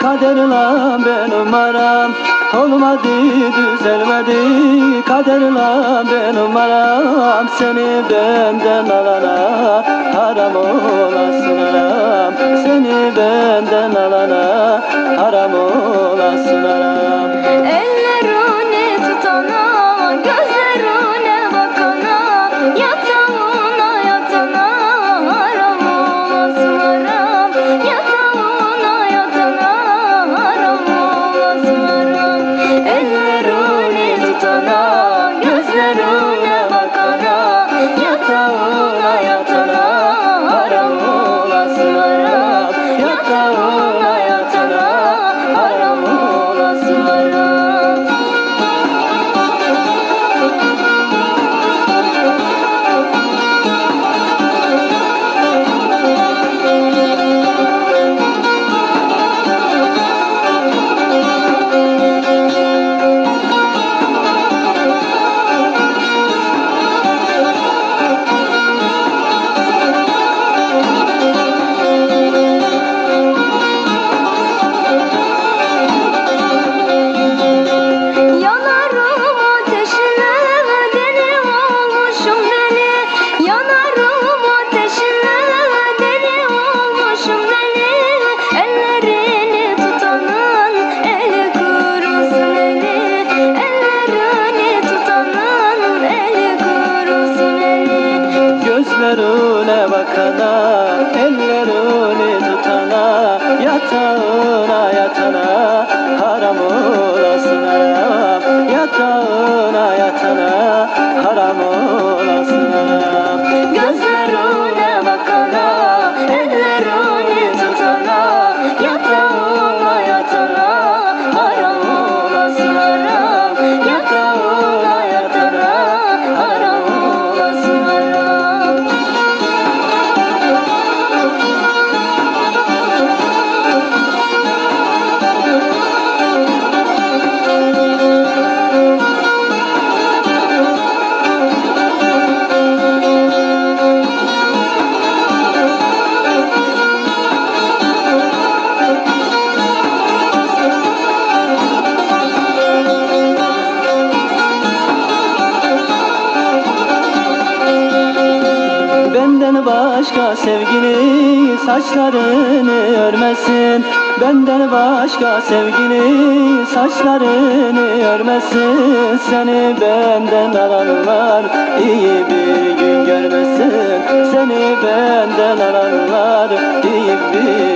Kaderla benim aram. Olmadı düzelmedi. Kaderla benim aram. Seni benden alana haram olasın aram. Seni benden alana haram olasın aram Gözlerine bakana, ellerini tutana, yatağına yatana, haram olasın aram. Yatağına yatana, Benden başka sevgili saçlarını örmesin. Benden başka sevgili saçlarını örmesin. Seni benden alanlar iyi bir gün görmesin. Seni benden alanlar iyi